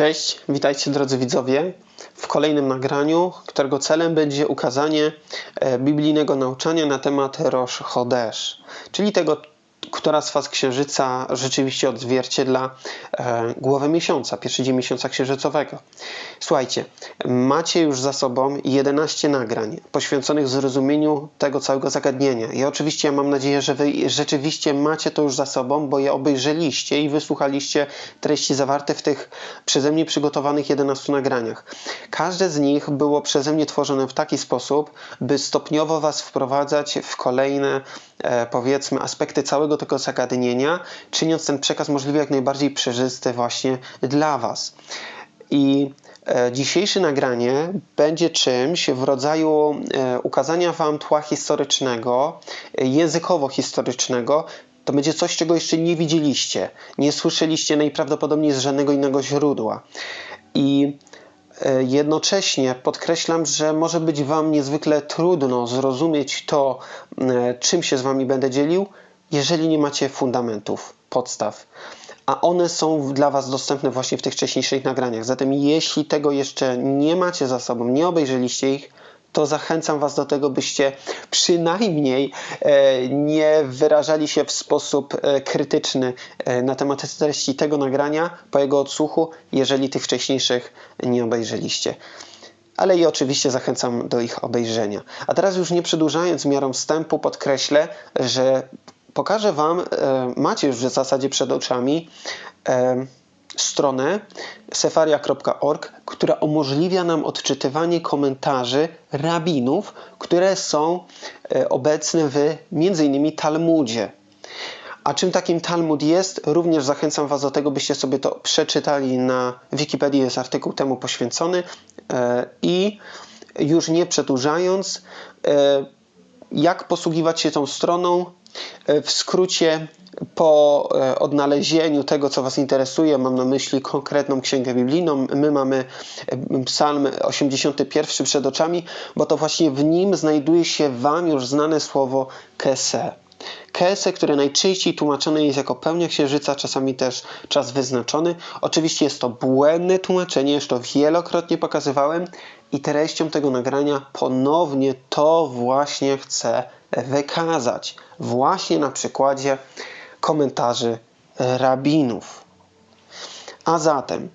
Cześć, witajcie drodzy widzowie w kolejnym nagraniu, którego celem będzie ukazanie e, biblijnego nauczania na temat Rosh Chodesh, czyli tego, która z faz księżyca rzeczywiście odzwierciedla e, głowę miesiąca, pierwszy dzień miesiąca księżycowego. Słuchajcie, macie już za sobą 11 nagrań poświęconych zrozumieniu tego całego zagadnienia. I oczywiście ja mam nadzieję, że wy rzeczywiście macie to już za sobą, bo je obejrzeliście i wysłuchaliście treści zawarte w tych przeze mnie przygotowanych 11 nagraniach. Każde z nich było przeze mnie tworzone w taki sposób, by stopniowo was wprowadzać w kolejne, e, powiedzmy, aspekty całego tego zagadnienia, czyniąc ten przekaz możliwie jak najbardziej przejrzysty właśnie dla was. I e, dzisiejsze nagranie będzie czymś w rodzaju e, ukazania Wam tła historycznego, e, językowo-historycznego. To będzie coś, czego jeszcze nie widzieliście, nie słyszeliście najprawdopodobniej z żadnego innego źródła. I jednocześnie podkreślam, że może być Wam niezwykle trudno zrozumieć to, czym się z Wami będę dzielił, jeżeli nie macie fundamentów, podstaw a one są dla Was dostępne właśnie w tych wcześniejszych nagraniach. Zatem jeśli tego jeszcze nie macie za sobą, nie obejrzeliście ich, to zachęcam Was do tego, byście przynajmniej e, nie wyrażali się w sposób e, krytyczny e, na temat treści tego nagrania po jego odsłuchu, jeżeli tych wcześniejszych nie obejrzeliście ale i oczywiście zachęcam do ich obejrzenia. A teraz już nie przedłużając miarą wstępu, podkreślę, że pokażę Wam, e, macie już w zasadzie przed oczami e, stronę sefaria.org, która umożliwia nam odczytywanie komentarzy rabinów, które są e, obecne w m.in. Talmudzie. A czym takim Talmud jest? Również zachęcam Was do tego, byście sobie to przeczytali na Wikipedii, jest artykuł temu poświęcony i już nie przedłużając, jak posługiwać się tą stroną, w skrócie, po e, odnalezieniu tego, co Was interesuje, mam na myśli konkretną księgę biblijną, my mamy e, Psalm 81 przed oczami, bo to właśnie w nim znajduje się Wam już znane słowo kese. Kese, które najczęściej tłumaczone jest jako pełnia księżyca, czasami też czas wyznaczony. Oczywiście jest to błędne tłumaczenie, już to wielokrotnie pokazywałem i treścią tego nagrania ponownie to właśnie chcę wykazać właśnie na przykładzie komentarzy rabinów. A zatem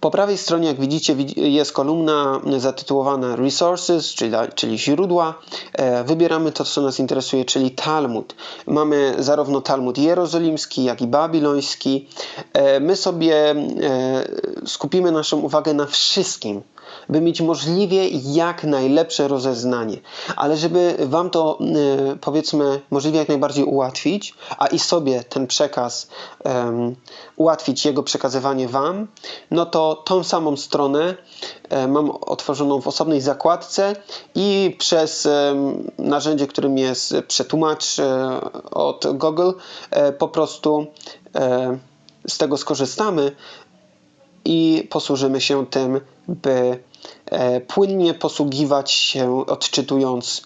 po prawej stronie, jak widzicie, jest kolumna zatytułowana Resources, czyli, źródła. E, wybieramy to, co nas interesuje, czyli Talmud. Mamy zarówno Talmud jerozolimski, jak i babiloński. E, my sobie e, skupimy naszą uwagę na wszystkim, by mieć możliwie jak najlepsze rozeznanie. Ale żeby Wam to y, powiedzmy możliwie jak najbardziej ułatwić, a i sobie ten przekaz um, ułatwić jego przekazywanie Wam, no to tą samą stronę um, mam otworzoną w osobnej zakładce i przez narzędzie, którym jest przetłumacz e, od Google, e, po prostu e, z tego skorzystamy i posłużymy się tym, by e, płynnie posługiwać się odczytując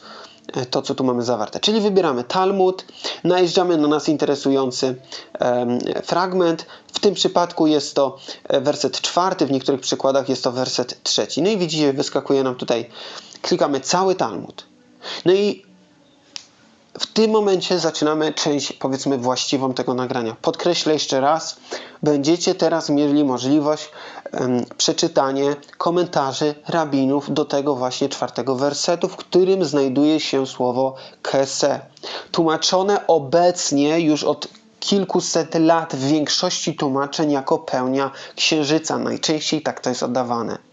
e, to, co tu mamy zawarte. Czyli wybieramy Talmud, najeżdżamy na nas interesujący fragment. W tym przypadku jest to e, werset czwarty, w niektórych przykładach jest to werset trzeci. No i widzicie, wyskakuje nam tutaj, klikamy cały Talmud. No i w tym momencie zaczynamy część, powiedzmy, właściwą tego nagrania. Podkreślę jeszcze raz, będziecie teraz mieli możliwość um, przeczytania komentarzy rabinów do tego właśnie czwartego wersetu, w którym znajduje się słowo kese. Tłumaczone obecnie już od kilkuset lat w większości tłumaczeń jako pełnia księżyca. Najczęściej tak to jest oddawane.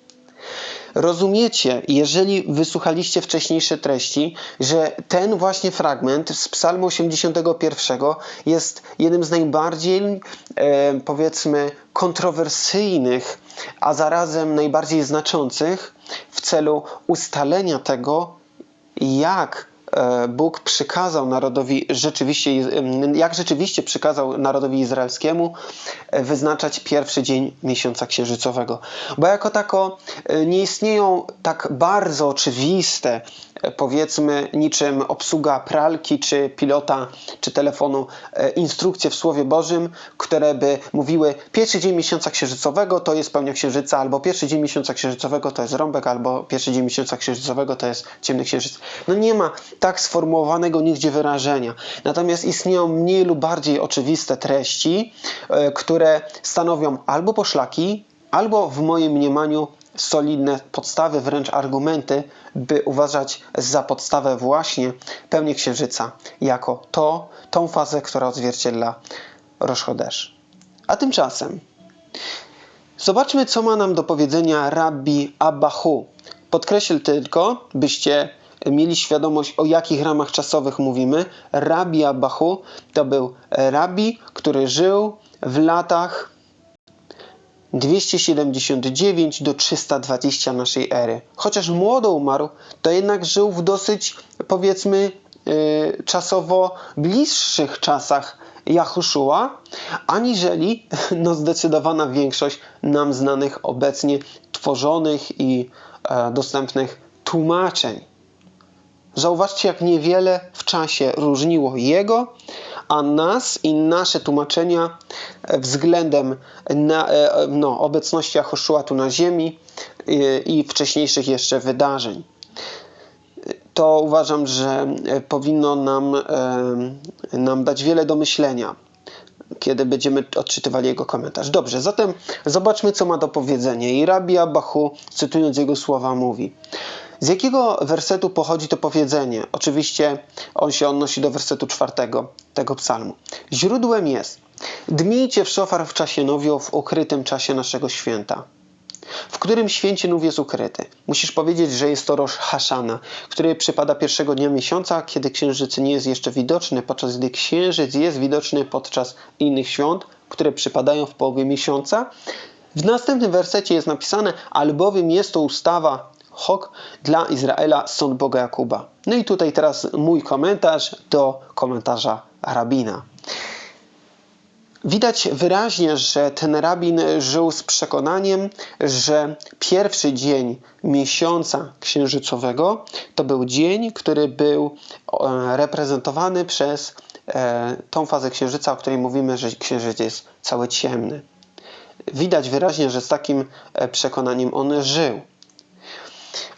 Rozumiecie, jeżeli wysłuchaliście wcześniejsze treści, że ten właśnie fragment z Psalmu 81 jest jednym z najbardziej, e, powiedzmy, kontrowersyjnych, a zarazem najbardziej znaczących w celu ustalenia tego, jak Bóg przykazał narodowi rzeczywiście, jak rzeczywiście przykazał narodowi izraelskiemu e, wyznaczać pierwszy dzień miesiąca księżycowego. Bo jako tako e, nie istnieją tak bardzo oczywiste e, powiedzmy niczym obsługa pralki, czy pilota, czy telefonu e, instrukcje w Słowie Bożym, które by mówiły pierwszy dzień miesiąca księżycowego to jest pełnia księżyca, albo pierwszy dzień miesiąca księżycowego to jest rąbek, albo pierwszy dzień miesiąca księżycowego to jest ciemny księżyc. No nie ma tak sformułowanego nigdzie wyrażenia. Natomiast istnieją mniej lub bardziej oczywiste treści, e, które stanowią albo poszlaki, albo w moim mniemaniu solidne podstawy, wręcz argumenty, by uważać za podstawę właśnie pełnię księżyca jako to, tą fazę, która odzwierciedla Rosh Chodesh. A tymczasem zobaczmy, co ma nam do powiedzenia Rabbi Abahu. Podkreślę tylko, byście mieli świadomość, o jakich ramach czasowych mówimy. Rabbi Abahu to był rabbi, który żył w latach 279 do 320 naszej ery. Chociaż młodo umarł, to jednak żył w dosyć, powiedzmy, yy, czasowo bliższych czasach Jahuszua, aniżeli no, zdecydowana większość nam znanych obecnie tworzonych i e, dostępnych tłumaczeń. Zauważcie, jak niewiele w czasie różniło jego, a nas i nasze tłumaczenia względem na, e, no, obecności na ziemi i, i wcześniejszych jeszcze wydarzeń. To uważam, że powinno nam, e, nam dać wiele do myślenia, kiedy będziemy odczytywali jego komentarz. Dobrze, zatem zobaczmy, co ma do powiedzenia. I Rabbi Abahu, cytując jego słowa, mówi – z jakiego wersetu pochodzi to powiedzenie? Oczywiście on się odnosi do wersetu czwartego tego psalmu. Źródłem jest Dmijcie w szofar w czasie nowiu, w ukrytym czasie naszego święta. W którym święcie nów jest ukryty? Musisz powiedzieć, że jest to Rosh Hashana, który przypada pierwszego dnia miesiąca, kiedy księżyc nie jest jeszcze widoczny, podczas gdy księżyc jest widoczny podczas innych świąt, które przypadają w połowie miesiąca. W następnym wersecie jest napisane, albowiem jest to ustawa Hok dla Izraela, sąd Boga Jakuba. No i tutaj teraz mój komentarz do komentarza rabina. Widać wyraźnie, że ten rabin żył z przekonaniem, że pierwszy dzień miesiąca księżycowego to był dzień, który był e, reprezentowany przez e, tą fazę księżyca, o której mówimy, że księżyc jest cały ciemny. Widać wyraźnie, że z takim e, przekonaniem on żył.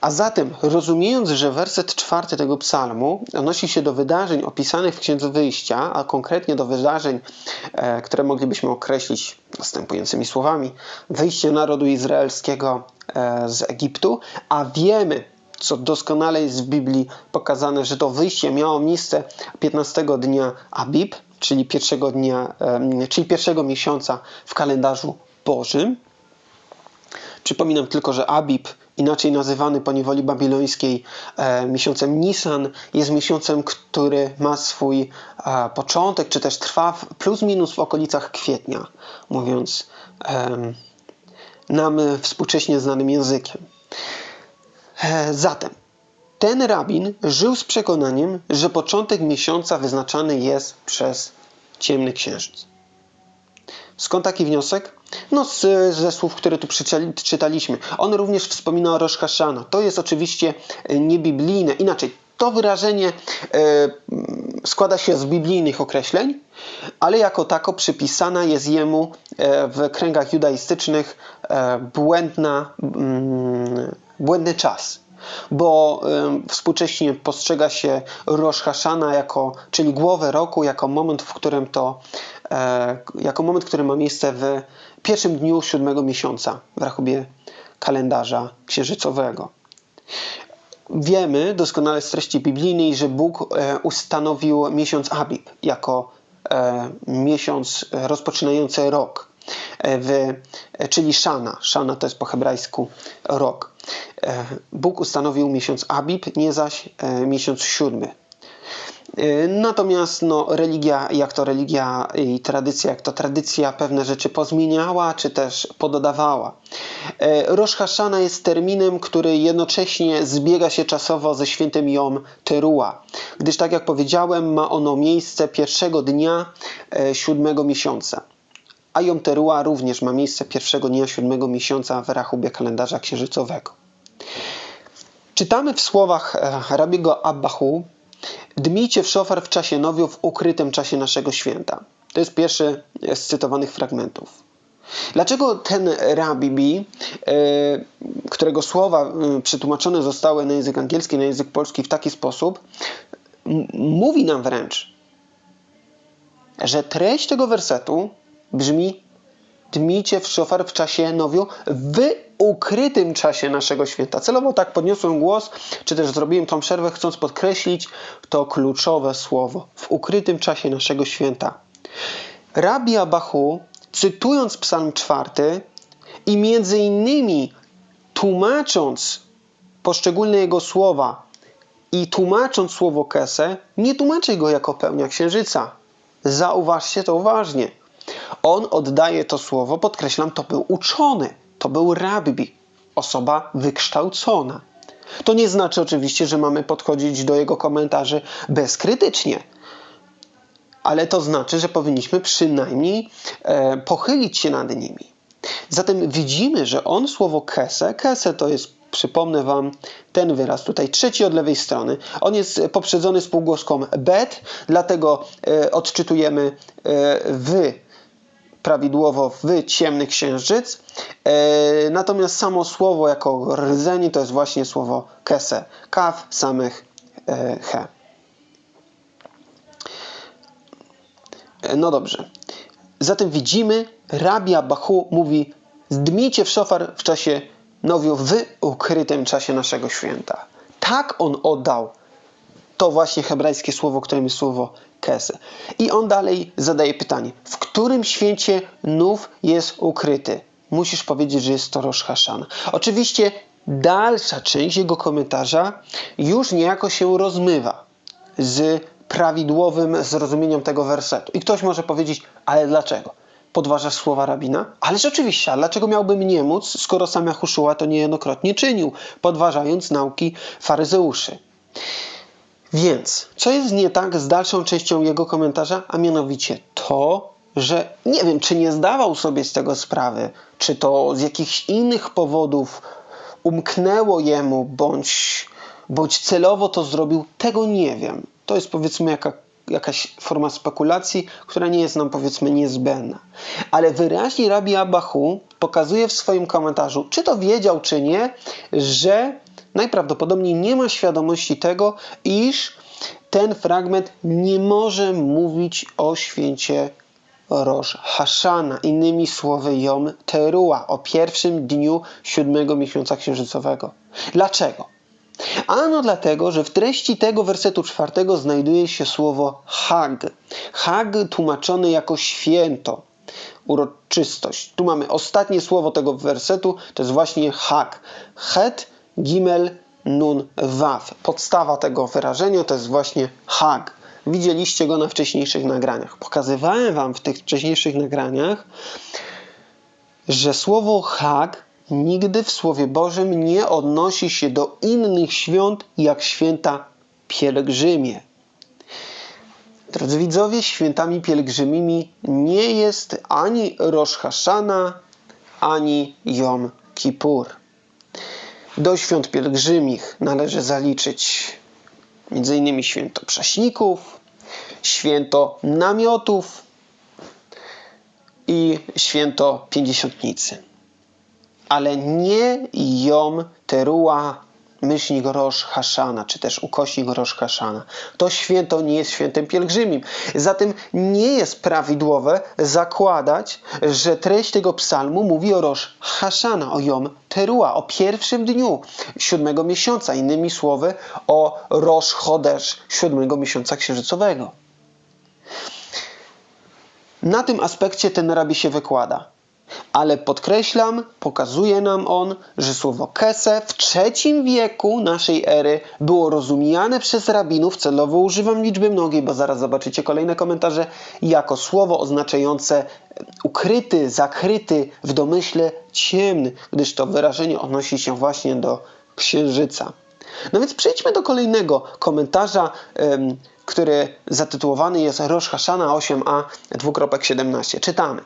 A zatem, rozumiejąc, że werset czwarty tego psalmu odnosi się do wydarzeń opisanych w Księdze Wyjścia, a konkretnie do wydarzeń, e, które moglibyśmy określić następującymi słowami: wyjście narodu izraelskiego e, z Egiptu, a wiemy, co doskonale jest w Biblii pokazane, że to wyjście miało miejsce 15 dnia Abib, czyli pierwszego dnia, e, czyli pierwszego miesiąca w kalendarzu Bożym. Przypominam tylko, że Abib inaczej nazywany po niewoli babilońskiej e, miesiącem Nisan, jest miesiącem, który ma swój e, początek, czy też trwa w, plus minus w okolicach kwietnia, mówiąc e, nam współcześnie znanym językiem. E, zatem ten rabin żył z przekonaniem, że początek miesiąca wyznaczany jest przez ciemny księżyc. Skąd taki wniosek? No z, ze słów, które tu czytaliśmy. On również wspomina o Rosh Hashana. To jest oczywiście e, niebiblijne. Inaczej, to wyrażenie e, składa się z biblijnych określeń, ale jako tako przypisana jest jemu e, w kręgach judaistycznych błędna, mm, błędny czas bo współcześnie postrzega się Rosh Hashana jako, czyli głowę roku, jako moment, w którym to, e, jako moment, który ma miejsce w pierwszym dniu siódmego miesiąca w rachubie kalendarza księżycowego. Wiemy doskonale z treści biblijnej, że Bóg e, ustanowił miesiąc Abib jako e, miesiąc rozpoczynający rok, w, czyli Shana. Shana to jest po hebrajsku rok. Bóg ustanowił miesiąc Abib, nie zaś miesiąc siódmy. Y, natomiast no, religia, jak to religia i tradycja, jak to tradycja pewne rzeczy pozmieniała, czy też pododawała. Rosh Hashana jest terminem, który jednocześnie zbiega się czasowo ze świętym Jom Teruah, gdyż tak jak powiedziałem, ma ono miejsce pierwszego dnia siódmego miesiąca. A Jom Teruah również ma miejsce pierwszego dnia siódmego miesiąca w rachubie kalendarza księżycowego. Czytamy w słowach e, Rabiego Abbahu Dmijcie w szofar w czasie nowiu, w ukrytym czasie naszego święta. To jest pierwszy z cytowanych fragmentów. Dlaczego ten Rabbi B, e, którego słowa przetłumaczone zostały na język angielski, na język polski w taki sposób, mówi nam wręcz, że treść tego wersetu brzmi dmijcie w szofar w czasie nowiu, w ukrytym czasie naszego święta. Celowo tak podniosłem głos, czy też zrobiłem tą przerwę, chcąc podkreślić to kluczowe słowo. W ukrytym czasie naszego święta. Rabbi Abahu, cytując psalm czwarty i między innymi tłumacząc poszczególne jego słowa i tłumacząc słowo kesę, nie tłumaczy go jako pełnia księżyca. Zauważcie to uważnie. On oddaje to słowo, podkreślam, to był uczony, to był rabbi, osoba wykształcona. To nie znaczy oczywiście, że mamy podchodzić do jego komentarzy bezkrytycznie, ale to znaczy, że powinniśmy przynajmniej e, pochylić się nad nimi. Zatem widzimy, że on słowo kese, kese to jest, przypomnę Wam, ten wyraz tutaj, trzeci od lewej strony. On jest poprzedzony spółgłoską bet, dlatego e, odczytujemy e, wy prawidłowo w ciemny księżyc. E, natomiast samo słowo jako rdzenie to jest właśnie słowo kese. Kaf samych e, he. E, no dobrze. Zatem widzimy, Rabia Bachu mówi zdmijcie w szofar w czasie nowiu, w ukrytym czasie naszego święta. Tak on oddał to właśnie hebrajskie słowo, którym jest słowo kesę. I on dalej zadaje pytanie, w którym święcie nów jest ukryty? Musisz powiedzieć, że jest to Rosh Hashanah. Oczywiście dalsza część jego komentarza już niejako się rozmywa z prawidłowym zrozumieniem tego wersetu. I ktoś może powiedzieć, ale dlaczego? Podważasz słowa rabina? Ależ oczywiście, a dlaczego miałbym nie móc, skoro sam Jahuszua to niejednokrotnie czynił, podważając nauki faryzeuszy? Więc, co jest nie tak z dalszą częścią jego komentarza, a mianowicie to, że nie wiem, czy nie zdawał sobie z tego sprawy, czy to z jakichś innych powodów umknęło jemu, bądź, bądź celowo to zrobił, tego nie wiem. To jest powiedzmy jaka, jakaś forma spekulacji, która nie jest nam powiedzmy niezbędna. Ale wyraźnie Rabbi Abahu pokazuje w swoim komentarzu, czy to wiedział, czy nie, że najprawdopodobniej nie ma świadomości tego, iż ten fragment nie może mówić o święcie Rosh Hashana, innymi słowy Yom Teruah, o pierwszym dniu siódmego miesiąca księżycowego. Dlaczego? Ano dlatego, że w treści tego wersetu czwartego znajduje się słowo Hag. Hag tłumaczone jako święto, uroczystość. Tu mamy ostatnie słowo tego wersetu, to jest właśnie Hag. Het, Gimel, Nun, Waw. Podstawa tego wyrażenia to jest właśnie Hag. Widzieliście go na wcześniejszych nagraniach. Pokazywałem Wam w tych wcześniejszych nagraniach, że słowo Hag nigdy w Słowie Bożym nie odnosi się do innych świąt jak święta pielgrzymie. Drodzy widzowie, świętami pielgrzymimi nie jest ani Rosh Hashana, ani Jom Kippur. Do świąt pielgrzymich należy zaliczyć m.in. święto prześników, święto namiotów i święto pięćdziesiątnicy. Ale nie Jom Teruah, myślnik Rosh Hashana, czy też ukośnik Rosh Hashana. To święto nie jest świętem pielgrzymim. Zatem nie jest prawidłowe zakładać, że treść tego psalmu mówi o Rosh Hashana, o Jom Teruah, o pierwszym dniu siódmego miesiąca. Innymi słowy, o Rosh Chodesh, siódmego miesiąca księżycowego. Na tym aspekcie ten rabi się wykłada. Ale podkreślam, pokazuje nam on, że słowo kese w trzecim wieku naszej ery było rozumiane przez rabinów, celowo używam liczby mnogiej, bo zaraz zobaczycie kolejne komentarze, jako słowo oznaczające ukryty, zakryty, w domyśle ciemny, gdyż to wyrażenie odnosi się właśnie do księżyca. No więc przejdźmy do kolejnego komentarza, który zatytułowany jest Rosh Hashana 8a 2.17. Czytamy.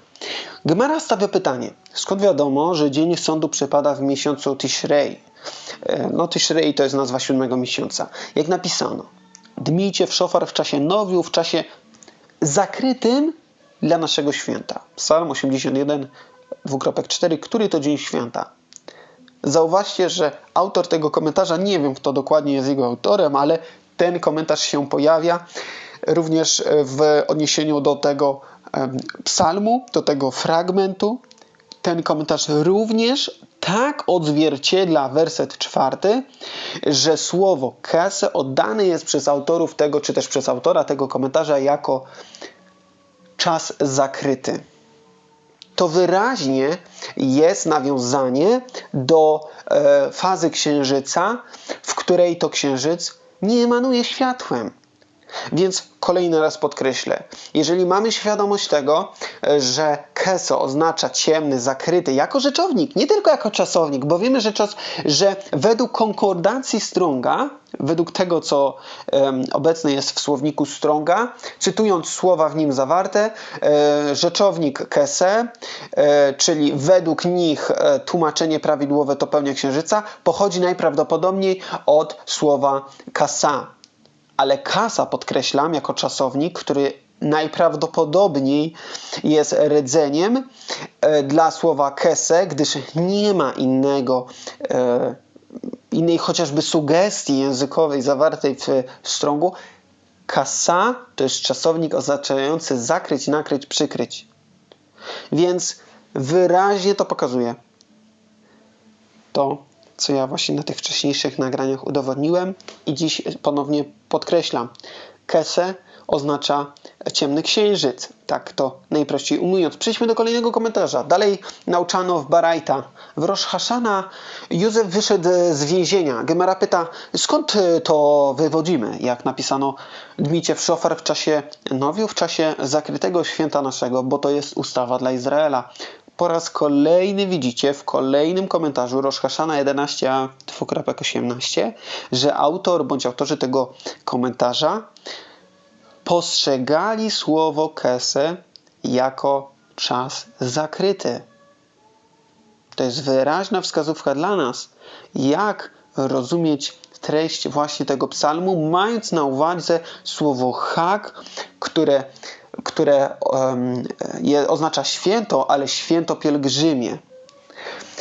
Gemara stawia pytanie, skąd wiadomo, że dzień sądu przypada w miesiącu Tishrei? E, No Tishrei to jest nazwa siódmego miesiąca. Jak napisano, dmijcie w szofar w czasie nowiu, w czasie zakrytym dla naszego święta. Psalm 81, 2.4. Który to dzień święta? Zauważcie, że autor tego komentarza, nie wiem kto dokładnie jest jego autorem, ale ten komentarz się pojawia również w odniesieniu do tego psalmu, do tego fragmentu. Ten komentarz również tak odzwierciedla werset czwarty, że słowo kese oddane jest przez autorów tego, czy też przez autora tego komentarza jako czas zakryty to wyraźnie jest nawiązanie do e, fazy księżyca, w której to księżyc nie emanuje światłem. Więc kolejny raz podkreślę, jeżeli mamy świadomość tego, e, że keso oznacza ciemny, zakryty, jako rzeczownik, nie tylko jako czasownik, bo wiemy, że, czas, że według konkordacji Stronga, według tego, co em, obecne jest w słowniku Stronga, cytując słowa w nim zawarte, e, rzeczownik kese, e, czyli według nich e, tłumaczenie prawidłowe to pełnia księżyca, pochodzi najprawdopodobniej od słowa kasa ale kasa podkreślam jako czasownik, który najprawdopodobniej jest rdzeniem e, dla słowa kese, gdyż nie ma innego, e, innej chociażby sugestii językowej zawartej w strągu. Kasa to jest czasownik oznaczający zakryć, nakryć, przykryć. Więc wyraźnie to pokazuje. To co ja właśnie na tych wcześniejszych nagraniach udowodniłem i dziś ponownie podkreślam. Kese oznacza ciemny księżyc. Tak to najprościej umując. Przejdźmy do kolejnego komentarza. Dalej nauczano w Barajta. W Rosh Hashana Józef wyszedł z więzienia. Gemara pyta, skąd to wywodzimy? Jak napisano, dmicie w szofar w czasie nowiu, w czasie zakrytego święta naszego, bo to jest ustawa dla Izraela po raz kolejny widzicie w kolejnym komentarzu Rosh Hashana 11, 2.18, że autor bądź autorzy tego komentarza postrzegali słowo kese jako czas zakryty. To jest wyraźna wskazówka dla nas, jak rozumieć treść właśnie tego psalmu, mając na uwadze słowo hak, które które um, je, oznacza święto, ale święto pielgrzymie.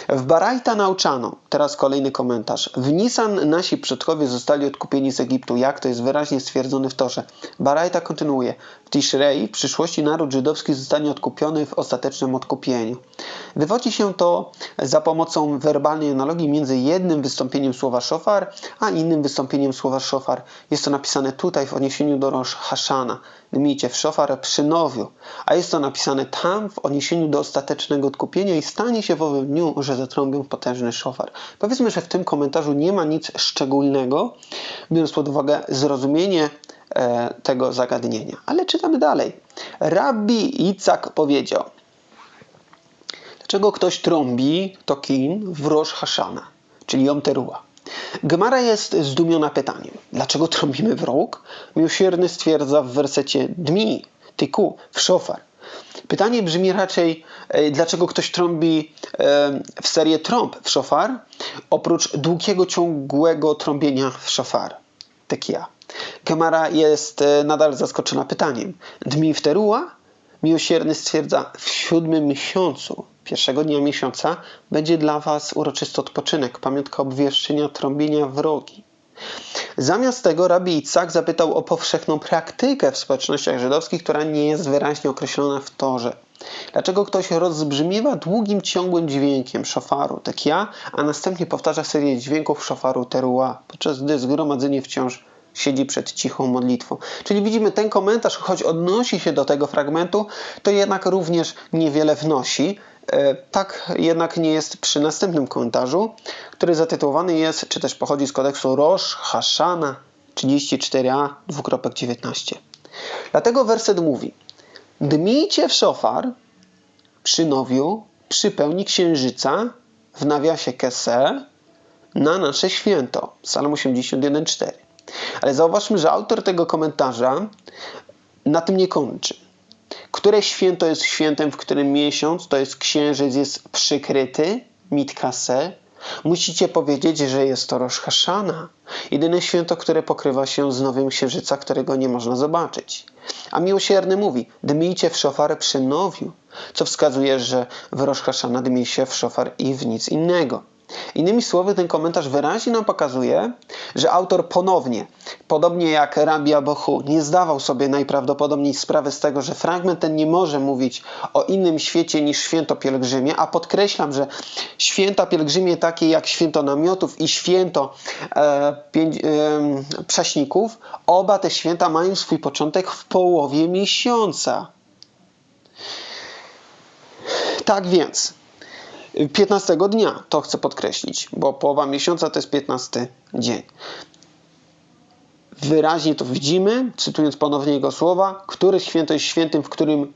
W Barajta nauczano, teraz kolejny komentarz. W Nisan nasi przodkowie zostali odkupieni z Egiptu. Jak to jest wyraźnie stwierdzone w Torze. Barajta kontynuuje. W Tishrei w przyszłości naród żydowski zostanie odkupiony w ostatecznym odkupieniu. Wywodzi się to za pomocą werbalnej analogii między jednym wystąpieniem słowa szofar, a innym wystąpieniem słowa szofar. Jest to napisane tutaj w odniesieniu do Rosh Hashana. Dmijcie w szofar przy nowiu. A jest to napisane tam w odniesieniu do ostatecznego odkupienia i stanie się w owym dniu, że zatrąbią potężny szofar. Powiedzmy, że w tym komentarzu nie ma nic szczególnego, biorąc pod uwagę zrozumienie e, tego zagadnienia. Ale czytamy dalej. Rabbi Icak powiedział, dlaczego ktoś trąbi tokin w Rosh Hashana, czyli Yom Teruah. Gemara jest zdumiona pytaniem, dlaczego trąbimy w róg? Miłosierny stwierdza w wersecie dmi, tyku, w szofar. Pytanie brzmi raczej, e, dlaczego ktoś trąbi e, w serię trąb w szofar, oprócz długiego, ciągłego trąbienia w szofar. Ja. Gemara jest e, nadal zaskoczona pytaniem. Dmi w terua? Miłosierny stwierdza, w siódmym miesiącu, pierwszego dnia miesiąca, będzie dla was uroczysty odpoczynek, pamiątka obwieszczenia trąbienia wrogi. Zamiast tego rabi Icak zapytał o powszechną praktykę w społecznościach żydowskich, która nie jest wyraźnie określona w Torze. Dlaczego ktoś rozbrzmiewa długim, ciągłym dźwiękiem szofaru, tak ja, a następnie powtarza serię dźwięków szofaru terua, podczas gdy zgromadzenie wciąż siedzi przed cichą modlitwą. Czyli widzimy ten komentarz, choć odnosi się do tego fragmentu, to jednak również niewiele wnosi. E, Tak jednak nie jest przy następnym komentarzu, który zatytułowany jest, czy też pochodzi z kodeksu Rosh Hashana 34a 2.19. Dlatego werset mówi Dmijcie w szofar przy nowiu, przy pełni księżyca, w nawiasie kese, na nasze święto. Psalm 81.4. Ale zauważmy, że autor tego komentarza na tym nie kończy. Które święto jest świętem, w którym miesiąc, to jest księżyc, jest przykryty, mitkase, Musicie powiedzieć, że jest to Rosh Hashana, jedyne święto, które pokrywa się z nowym księżyca, którego nie można zobaczyć. A miłosierny mówi, dmijcie w szofar przy nowiu, co wskazuje, że w Rosh Hashana dmi się w szofar i w nic innego. Innymi słowy, ten komentarz wyraźnie nam pokazuje, że autor ponownie, podobnie jak Rabbi Abochu, nie zdawał sobie najprawdopodobniej sprawy z tego, że fragment ten nie może mówić o innym świecie niż święto pielgrzymie, a podkreślam, że święta pielgrzymie takie jak święto namiotów i święto e, e, prześników, oba te święta mają swój początek w połowie miesiąca. Tak więc, 15 dnia, to chcę podkreślić, bo połowa miesiąca to jest 15 dzień. Wyraźnie to widzimy, cytując ponownie jego słowa, który święto jest świętym, w którym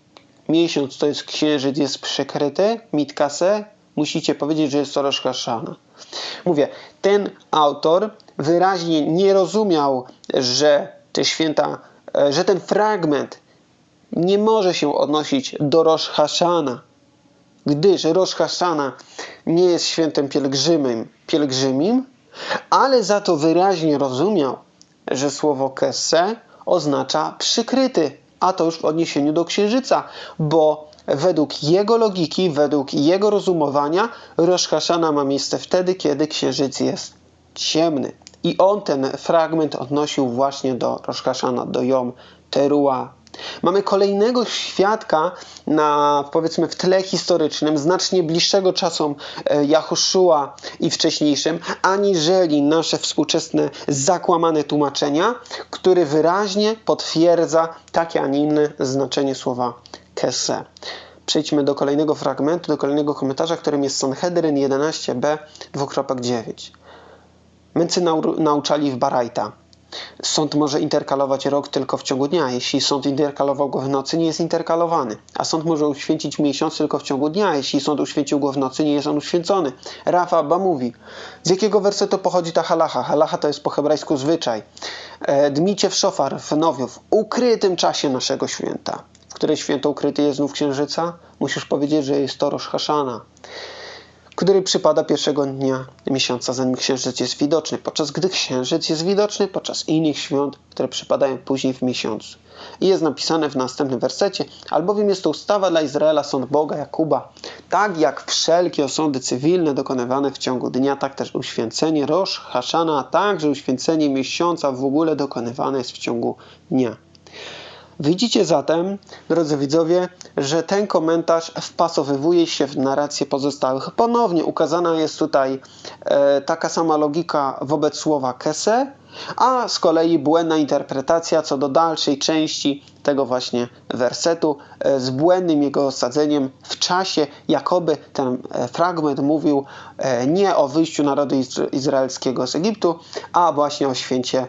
miesiąc to jest księżyc, jest przekryty, mitkase, musicie powiedzieć, że jest to Rosh. Mówię, ten autor wyraźnie nie rozumiał, że te święta, że ten fragment nie może się odnosić do Rosh Hashana, gdyż Rosh Hashana nie jest świętem pielgrzymim, pielgrzymim, ale za to wyraźnie rozumiał, że słowo kesse oznacza przykryty, a to już w odniesieniu do księżyca, bo według jego logiki, według jego rozumowania Rosh Hashana ma miejsce wtedy, kiedy księżyc jest ciemny. I on ten fragment odnosił właśnie do Rosh Hashana, do Yom Teruah. Mamy kolejnego świadka na, powiedzmy, w tle historycznym, znacznie bliższego czasom Jahoszua i wcześniejszym, aniżeli nasze współczesne zakłamane tłumaczenia, który wyraźnie potwierdza takie, a nie inne znaczenie słowa kese. Przejdźmy do kolejnego fragmentu, do kolejnego komentarza, którym jest Sanhedryn 11b 2.9. Męcy nauczali w Barajta. Sąd może interkalować rok tylko w ciągu dnia. Jeśli sąd interkalował go w nocy, nie jest interkalowany. A sąd może uświęcić miesiąc tylko w ciągu dnia. Jeśli sąd uświęcił go w nocy, nie jest on uświęcony. Rafa Abba mówi, z jakiego wersetu pochodzi ta halacha? Halacha to jest po hebrajsku zwyczaj. E, dmicie w szofar w nowiu, w ukrytym czasie naszego święta. W której święto ukryty jest znów księżyca? Musisz powiedzieć, że jest to Rosh Hashana który przypada pierwszego dnia miesiąca, zanim księżyc jest widoczny, podczas gdy księżyc jest widoczny podczas innych świąt, które przypadają później w miesiącu. I jest napisane w następnym wersecie, albowiem jest to ustawa dla Izraela, sąd Boga Jakuba. Tak jak wszelkie osądy cywilne dokonywane w ciągu dnia, tak też uświęcenie Rosz, Haszana, a także uświęcenie miesiąca w ogóle dokonywane jest w ciągu dnia. Widzicie zatem, drodzy widzowie, że ten komentarz wpasowywuje się w narrację pozostałych. Ponownie ukazana jest tutaj e, taka sama logika wobec słowa kese, a z kolei błędna interpretacja co do dalszej części tego właśnie wersetu e, z błędnym jego osadzeniem w czasie, jakoby ten e, fragment mówił e, nie o wyjściu narodu izraelskiego z Egiptu, a właśnie o święcie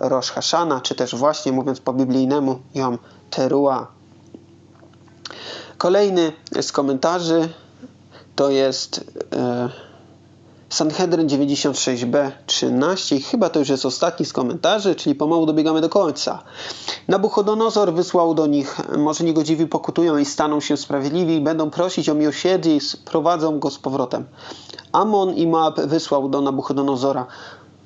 Rosh Hashana, czy też właśnie mówiąc po biblijnemu Yom Teruah. Kolejny z komentarzy to jest Sanhedrin 96b 13 i chyba to już jest ostatni z komentarzy, czyli pomału dobiegamy do końca. Nabuchodonozor wysłał do nich, może niegodziwi pokutują i staną się sprawiedliwi, będą prosić o miłosierdzie i sprowadzą go z powrotem. Amon i Moab wysłał do Nabuchodonozora,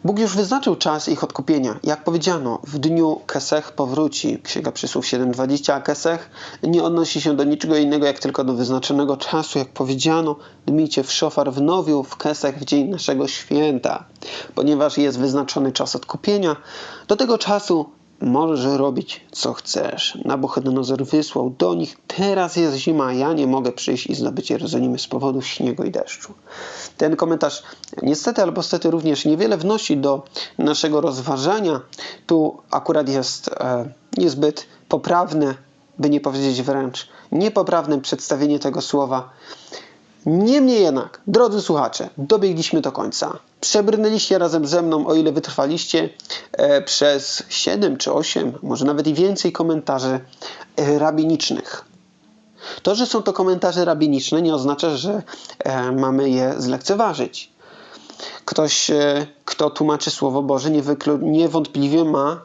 Bóg już wyznaczył czas ich odkupienia. Jak powiedziano, w dniu Kesech powróci. Księga Przysłów 7:20, a Kesech nie odnosi się do niczego innego, jak tylko do wyznaczonego czasu. Jak powiedziano, dmijcie w szofar w nowiu, w Kesech w dzień naszego święta. Ponieważ jest wyznaczony czas odkupienia, do tego czasu możesz robić co chcesz. Nabuchodonozor wysłał do nich, teraz jest zima, ja nie mogę przyjść i zdobyć Jerozolimy z powodu śniegu i deszczu. Ten komentarz niestety albo stety również niewiele wnosi do naszego rozważania. Tu akurat jest e, niezbyt poprawne, by nie powiedzieć wręcz niepoprawne przedstawienie tego słowa. Niemniej jednak, drodzy słuchacze, dobiegliśmy do końca. Przebrnęliście razem ze mną, o ile wytrwaliście, e, przez 7 czy 8, może nawet i więcej komentarzy e, rabinicznych. To, że są to komentarze rabiniczne, nie oznacza, że e, mamy je zlekceważyć. Ktoś, kto tłumaczy Słowo Boże, niewątpliwie ma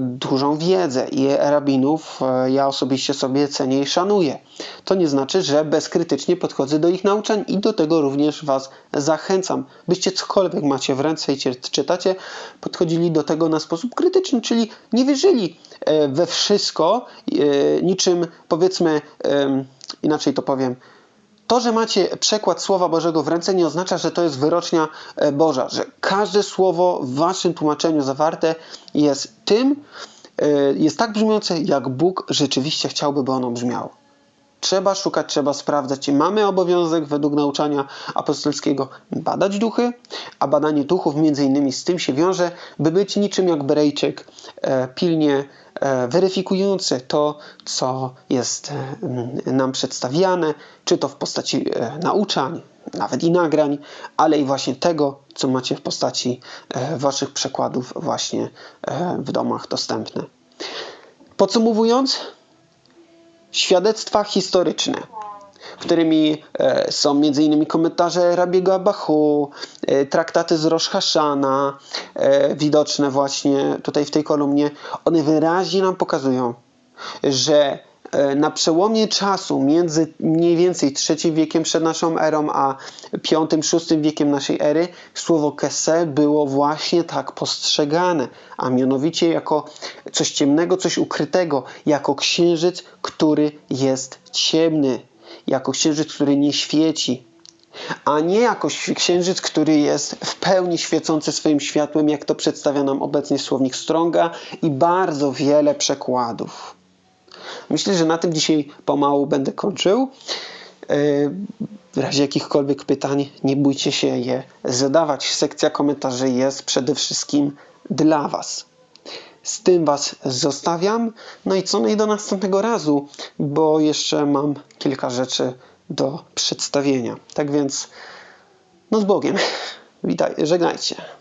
dużą wiedzę i rabinów e, ja osobiście sobie cenię i szanuję. To nie znaczy, że bezkrytycznie podchodzę do ich nauczań i do tego również Was zachęcam, byście cokolwiek macie w ręce i cie- czytacie, podchodzili do tego na sposób krytyczny, czyli nie wierzyli e, we wszystko, e, niczym powiedzmy, inaczej to powiem, to, że macie przekład Słowa Bożego w ręce, nie oznacza, że to jest wyrocznia e, Boża, że każde słowo w waszym tłumaczeniu zawarte jest tym, e, jest tak brzmiące, jak Bóg rzeczywiście chciałby, by ono brzmiało. Trzeba szukać, trzeba sprawdzać. I mamy obowiązek według nauczania apostolskiego badać duchy, a badanie duchów między innymi z tym się wiąże, by być niczym jak Berejczyk, e, pilnie e, weryfikujący to, co jest e, nam przedstawiane, czy to w postaci nauczań, nawet i nagrań, ale i właśnie tego, co macie w postaci waszych przekładów właśnie w domach dostępne. Podsumowując, świadectwa historyczne, którymi e, są m.in. komentarze Rabiego Abachu, e, traktaty z Rosh Hashana, e, widoczne właśnie tutaj w tej kolumnie, one wyraźnie nam pokazują, że na przełomie czasu między mniej więcej III wiekiem przed naszą erą a V-VI wiekiem naszej ery słowo kese było właśnie tak postrzegane, a mianowicie jako coś ciemnego, coś ukrytego, jako księżyc, który jest ciemny, jako księżyc, który nie świeci, a nie jako księżyc, który jest w pełni świecący swoim światłem, jak to przedstawia nam obecnie słownik Stronga i bardzo wiele przekładów. Myślę, że na tym dzisiaj pomału będę kończył. Yy, W razie jakichkolwiek pytań, nie bójcie się je zadawać. Sekcja komentarzy jest przede wszystkim dla Was. Z tym Was zostawiam. No i co? No do następnego razu, bo jeszcze mam kilka rzeczy do przedstawienia. Tak więc, no z Bogiem. Witaj, żegnajcie.